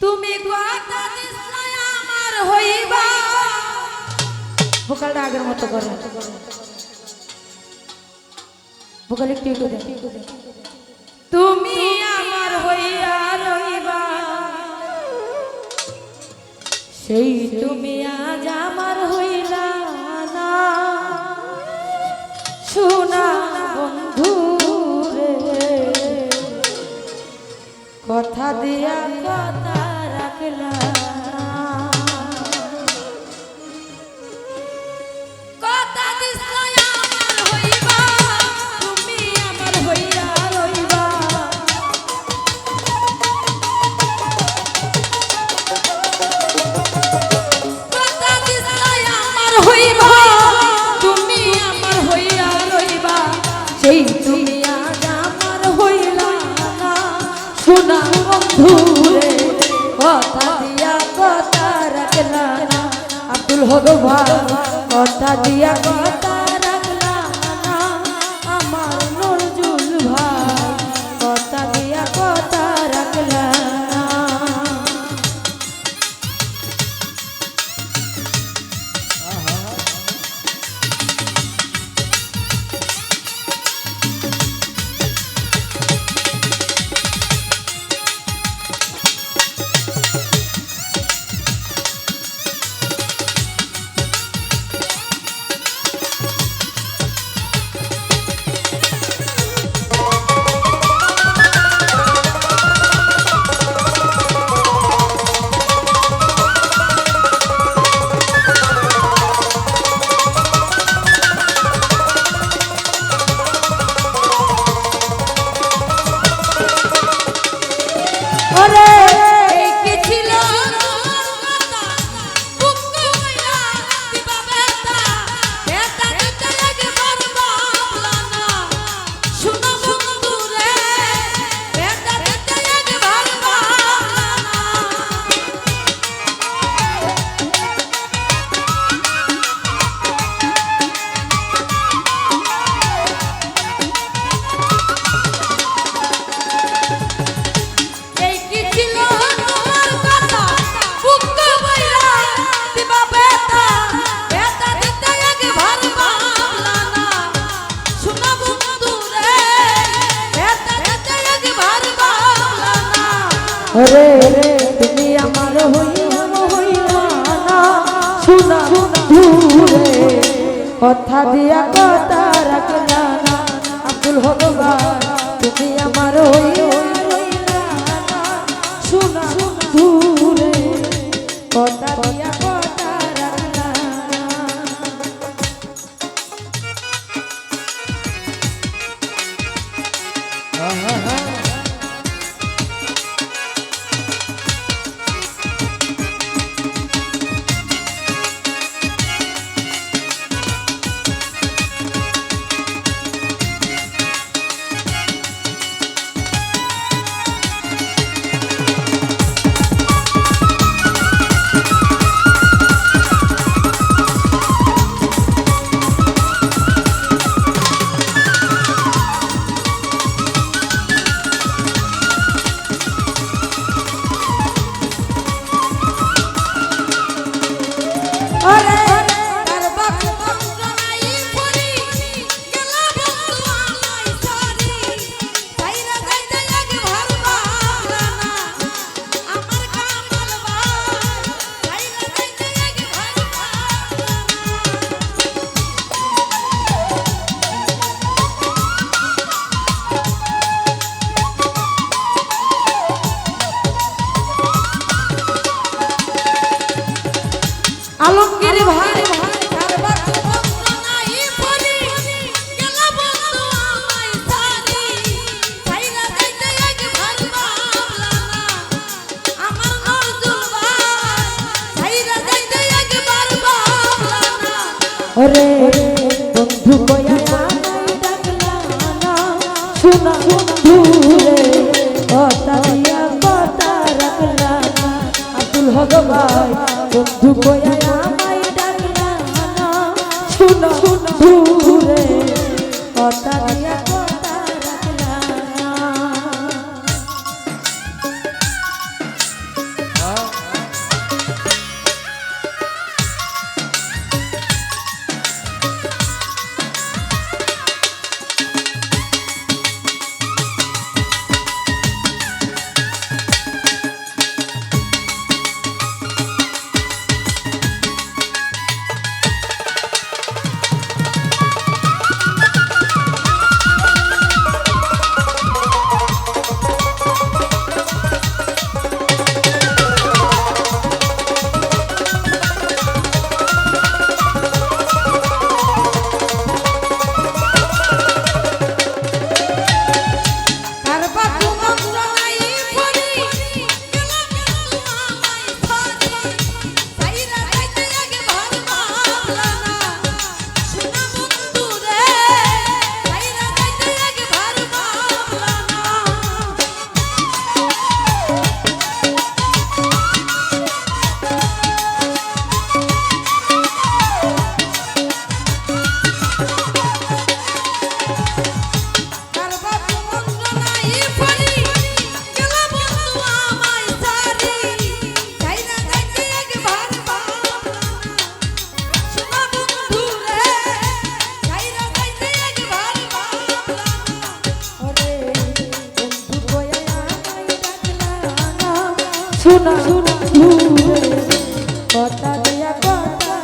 তুমি আমার হইবা। ভোকালটা আগের মতো করো। ভোকাল একটু একটু তুমি আমার হইয়া রইবা। সেই তুমি আজ আমার হইলা না। শোনা বন্ধু রে। কথা দিয়া কথা love. ভাই কথা দিয়া রে তুমি আমার হইয়া হইয়া না শুনা কথা দিয়া রে বন্ধু কয়া ডাকলা না। শোনা বন্ধু রে কথা দিয়া কথা রাখলা আব্দুল বন্ধু কয়া শোনা দূরে কথা দিয়া কথা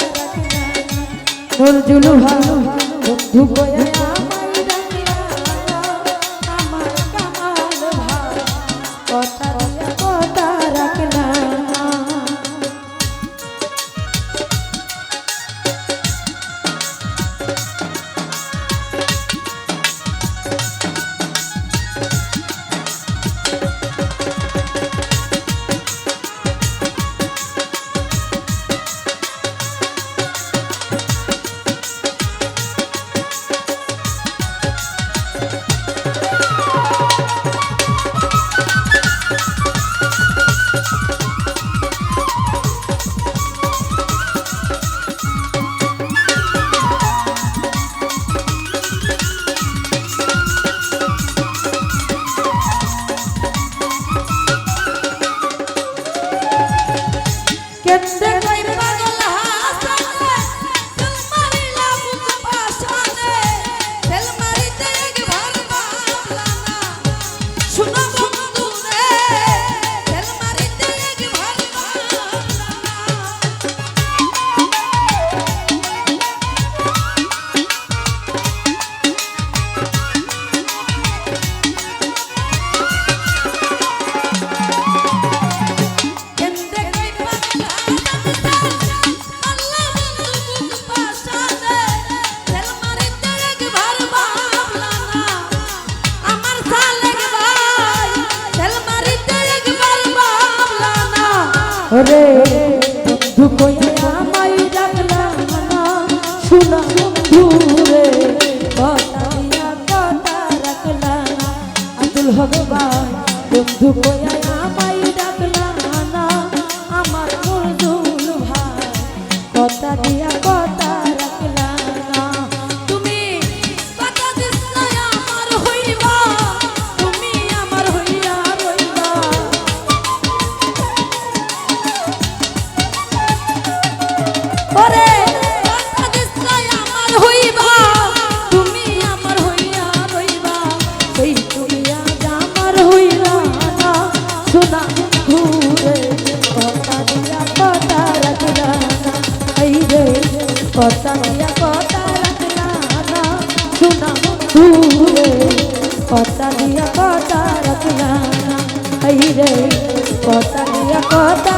তোর জুলু ভালো বন্ধু রে বন্ধু কয়া আমায় ডাকলা না। শোনা বন্ধু রে কথা দিয়া কথা রাখলা আব্দুল হক ভাই বন্ধু কয়া আমায় ডাকলা না। আমার নজরুল ভাই, কথা দিয়া কথা দিয়া কথা রাখলা না শোনা ঘুরে কথা দিয়া কথা রাখলা রে। কথা দিয়া কথা